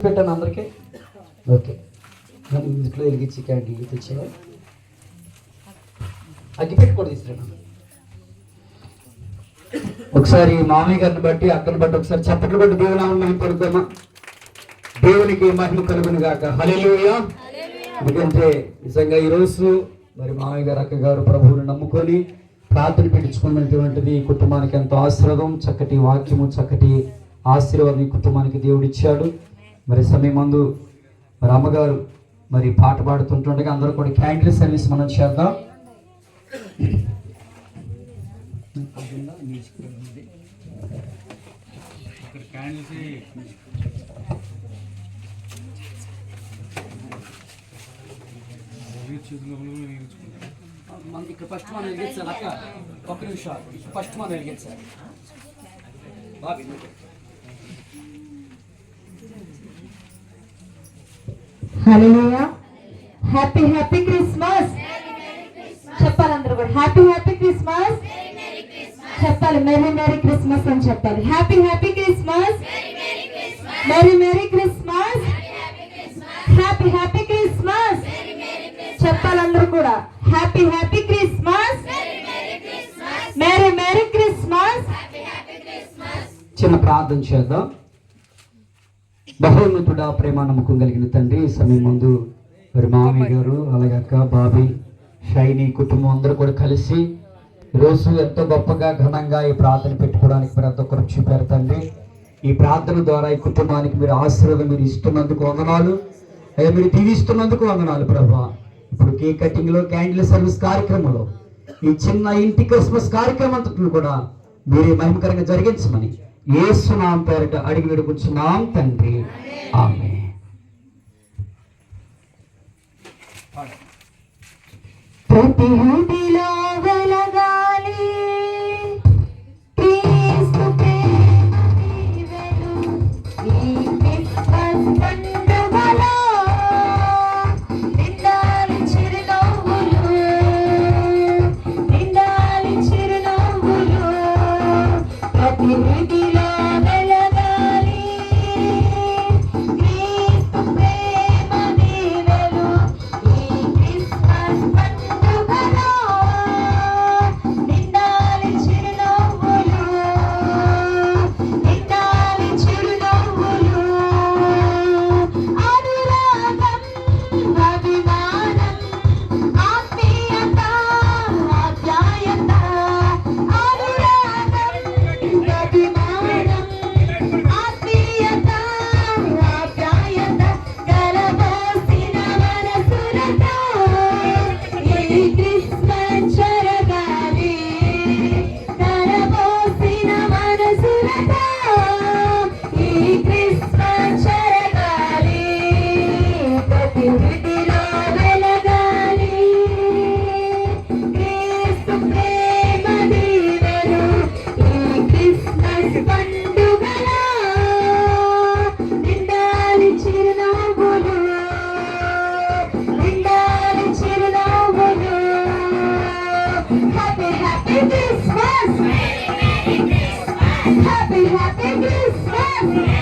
పెట్టాను అందరికీ. ఓకే. ఇంట్లో వెలిగించి క్యాండిల్ తెచ్చావా అగ్గిపెట్టి కూడా తీసుకురాను ఒకసారి మామయ్య గారిని బట్టి అక్కని బట్టి ఒకసారి చప్పట్లు బట్టి దేవునామం మేము పడుకోమా దేవునికి మహిమ కలుగును గాక హల్లెలూయా. ఎందుకంటే నిజంగా ఈరోజు మరి మామయ్య గారు అక్క గారు ప్రభువుని నమ్ముకొని ప్రార్థన పెట్టించుకున్నటువంటిది ఈ కుటుంబానికి ఎంతో ఆశీర్వాదం చక్కటి వాక్యము చక్కటి ఆశీర్వాదం ఈ కుటుంబానికి దేవుడు ఇచ్చాడు మరి సమయం ముందు మరి అమ్మగారు మరి పాట పాడుతుంటుండగా అందరూ కూడా క్యాండిల్ సర్వీస్ మనం చేద్దాం. మన ఇక్కడ ఫస్ట్ మనం వెలిగించాలి అక్క. ఒక్క నిమిషం. ఫస్ట్ మనం వెలిగించాలి. బాగా హల్లెలూయా హ్యాపీ హ్యాపీ క్రిస్మస్ చెప్పాలి అందరూ కూడా. హ్యాపీ హ్యాపీ క్రిస్మస్ చెప్పాలి. మెరీ మెరీ క్రిస్మస్ అని చెప్పాలి. Happy happy Christmas merry merry Christmas happy happy Christmas చెప్పాలి అందరూ కూడా. Happy happy Christmas merry merry Christmas చిన్న ప్రార్థన చేద్దాం. బహోన్నతుడా ప్రేమ నమ్మకం కలిగిన తండ్రి సమయం ముందు మరి మామయ్య గారు అలాగే అక్క బాబీ షైని కుటుంబం అందరూ కూడా కలిసి ఈరోజు ఎంతో గొప్పగా ఘనంగా ఈ ప్రార్థన పెట్టుకోవడానికి మీరు ఎంతో కృషి చూపారు తండ్రి. ఈ ప్రార్థన ద్వారా ఈ కుటుంబానికి మీరు ఆశీర్వాదం మీరు ఇస్తున్నందుకు వందనాలు. అయ్యా మీరు దీవిస్తున్నందుకు వందనాలు ప్రభా. ఇప్పుడు కేక్ కటింగ్లో క్యాండిల్ సర్వీస్ కార్యక్రమంలో ఈ చిన్న ఇంటి క్రిస్మస్ కార్యక్రమం అంతట్లో కూడా మీరే మహిమకరంగా జరిగించమని ఏసునాం పేరిట అడిగి విడుకుంటున్నాం తండ్రి. ఆమె ప్రతి క్రిస్మస్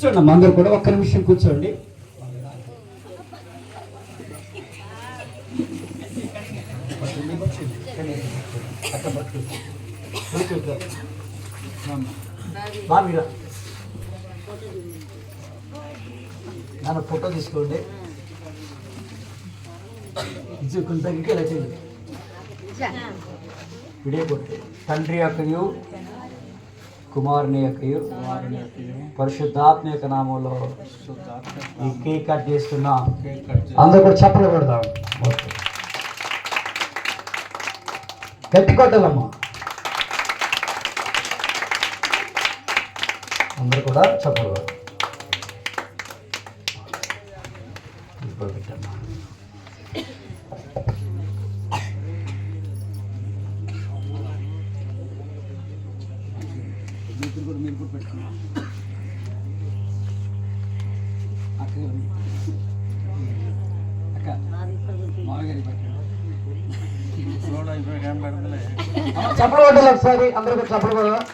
కూర్చోండి అందరు కూడా ఒక్క నిమిషం కూర్చోండి. బాబీరా నాన్న ఫోటో తీసుకోండి. ఇది తగ్గితే ఇలా చేయండి కొట్టి. తండ్రి యొక్కయు కుమారుని యొక్క పరిశుద్ధాత్మ యొక్క నామంలో ఈ కేక్ కట్ చేస్తున్నా. అందరూ కూడా చెప్పలు పెడదాం గట్టి కొట్టాలమ్మా అందరూ కూడా చెప్పలు అక్క మామగారికి పెట్టండి. చప్పలు కొట్టాలి ఒకసారి అందరూ కూడా చప్పలు కొడదాం.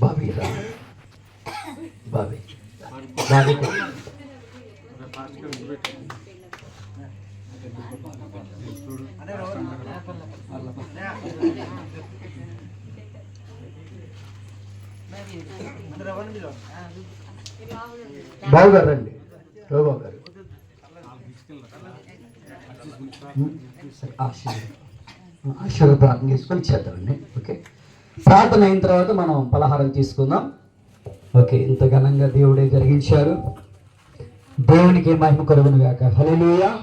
బాబీ. బాబీ. బాబీ. బాగుగారండి రోబా గారు ఆశీర్వాదం ఆశీర్వాద ప్రార్థన చేసుకొని చేద్దామండి. ఓకే. ప్రార్థన అయిన తర్వాత మనం పలహారం తీసుకుందాం. ఓకే ఇంత ఘనంగా దేవుడే జరిగించారు. దేవునికి మహిమ కలుగును గాక. హలేలుయా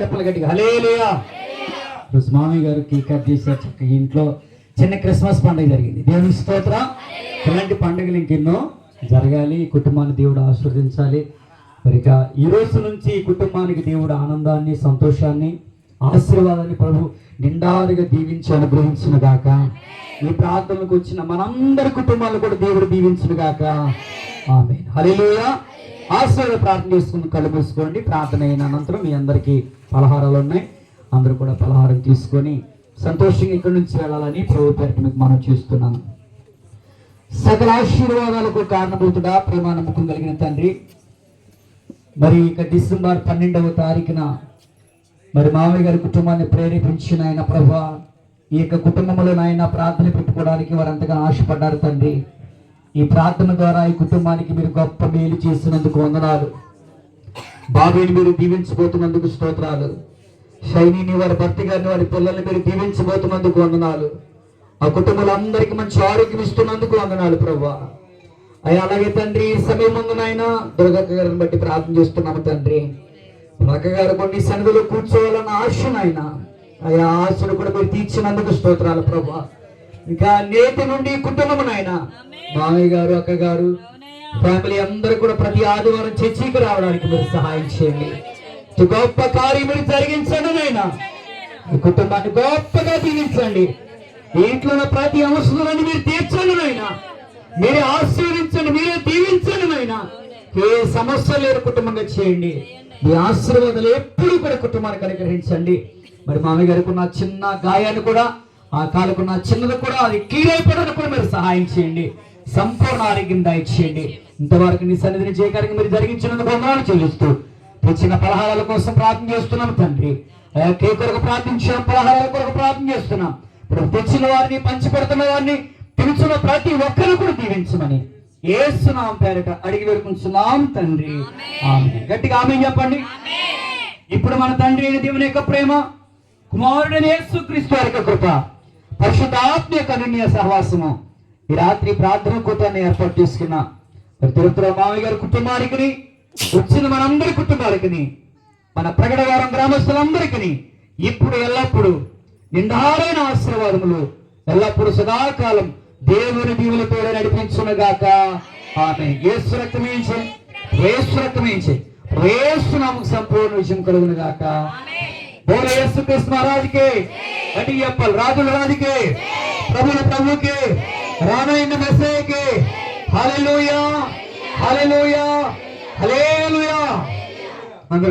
చెప్పలు గట్టిగా. హలేలుయా స్వామి గారు కేక్ కట్ చేశారు చక్కగా ఇంట్లో చిన్న క్రిస్మస్ పండుగ జరిగింది. దేవుని స్తోత్ర. ఇలాంటి పండుగలు ఇంకెన్నో జరగాలి ఈ కుటుంబాన్ని దేవుడు ఆశీర్వదించాలి. మరి ఇక ఈ రోజు నుంచి ఈ కుటుంబానికి దేవుడు ఆనందాన్ని సంతోషాన్ని ఆశీర్వాదాన్ని ప్రభు నిండారుగా దీవించి అనుగ్రహించిన గాక. ఈ ప్రార్థనలకు వచ్చిన మనందరి కుటుంబాలు కూడా దేవుడు దీవించిన గాక. ఆమె హల్లెలూయా. ఆశీర్వాద ప్రార్థన చేసుకుని కళ్ళు ప్రార్థన అయిన అనంతరం మీ అందరికీ పలహారాలు ఉన్నాయి. అందరూ కూడా పలహారం తీసుకొని సంతోషంగా ఇక్కడి నుంచి వెళ్ళాలని ప్రభు మీకు మనం చేస్తున్నాను. సకల ఆశీర్వాదాలకు కారణభూతుడా ప్రేమ నమ్మకం కలిగిన తండ్రి. మరి ఇక డిసెంబర్ పన్నెండవ తారీఖున మరి మామయ్య గారి కుటుంబాన్ని ప్రేరేపించిన ఆయన ప్రభా ఈ యొక్క కుటుంబంలో నాయన ప్రార్థన పెట్టుకోవడానికి వారు అంతగా ఆశపడ్డారు తండ్రి. ఈ ప్రార్థన ద్వారా ఈ కుటుంబానికి మీరు గొప్ప మేలు చేసినందుకు వందనాలు. బాబీని మీరు దీవించబోతున్నందుకు స్తోత్రాలు. శైనిని వారి భర్త గారిని వారి పిల్లల్ని మీరు దీవించబోతున్నందుకు వందనాలు. ఆ కుటుంబాలందరికీ మంచి ఆరోగ్యం ఇస్తున్నందుకు వందనాలు ప్రభా అయ్యా అలాగే తండ్రి సమయం ముందు నాయన దుర్గక్క గారిని బట్టి ప్రార్థన చేస్తున్నాము తండ్రి. దుర్గక్క గారు కొన్ని సన్నిధిలో కూర్చోవాలన్న ఆశ నాయన. అయ్యా ఆశను కూడా మీరు తీర్చినందుకు స్తోత్రాలు ప్రభా ఇంకా నేటి నుండి కుటుంబం నాయన. మామయ్య గారు అక్క గారు ఫ్యామిలీ అందరూ కూడా ప్రతి ఆదివారం చర్చికి రావడానికి మీరు సహాయం చేయండి. గొప్ప కార్యం మీరు జరిగించండి నాయన. ఈ కుటుంబాన్ని గొప్పగా దీవించండి. దీంట్లో ఇంట్లో ఉన్న ప్రతి అవసరాన్ని మీరు తీర్చండి నాయన. మీరే ఆశీర్వదించండి మీరే దీవించండి నాయన. ఏ సమస్య లేని కుటుంబంగా చేయండి. మీ ఆశీర్వాదాలు ఎప్పుడు కూడా కుటుంబానికి అనుగ్రహించండి. మరి మామయ్య గారికి ఉన్న చిన్న గాయాన్ని కూడా ఆ కాలుకున్న చిన్నది కూడా అది క్లియర్ అయిపోవడానికి కూడా మీరు సహాయం చేయండి. సంపూర్ణ ఆరోగ్యం దయచేయండి. ఇంతవరకు నీ సన్నిధిని చేయడానికి మీరు జరిగించినందుకు వందనాలు చెల్లిస్తూ తెచ్చిన పలహారాల కోసం ప్రార్థన చేస్తున్నాం తండ్రి. ఆ కేక్ కొరకు ప్రార్థించాం? పలహారాల కొరకు ప్రార్థన చేస్తున్నాం. ఇప్పుడు తెచ్చిన వారిని పంచిపెడుతున్న వారిని పిలుచున్న ప్రతి ఒక్కరు కూడా దీవించమని ఏసునాం పేరిట అడిగి వేడుకుంటున్నాం తండ్రి. ఆమె గట్టిగా ఆమె చెప్పండి. ఇప్పుడు మన తండ్రి అయిన దేవుని యొక్క ప్రేమ కుమారుడైన యేసుక్రీస్తు వారి యొక్క కృప పరిశుద్ధాత్మ యొక్క అనున్య సహవాసము. ఈ రాత్రి ప్రార్థన కూటాన్ని ఏర్పాటు చేసుకున్న తిరుపతిలో మామయ్య గారి కుటుంబానికి వచ్చిన మనందరి కుటుంబాలకి మన ప్రగడవారం గ్రామస్తులందరికీ ఇప్పుడు ఎల్లప్పుడు నిండారైన ఆశీర్వాదములు ఎల్లప్పుడు సదాకాలం దేవుని దీవుల పేరు నడిపించునుగాక. ఆమె ఏసు రక్తమేంచే యేసు రక్తమేంచే యేసు నామకు సంపూర్ణ విజయం కలుగును గాక బోల యేసు కృష్ణ మహారాజుకే అటు చెప్పాలి రాజుల రాజుకే ప్రభుల ప్రభుకే రానైన మెస్సేకే హల్లెలూయా హల్లెలూయా హల్లెలూయా. అందరు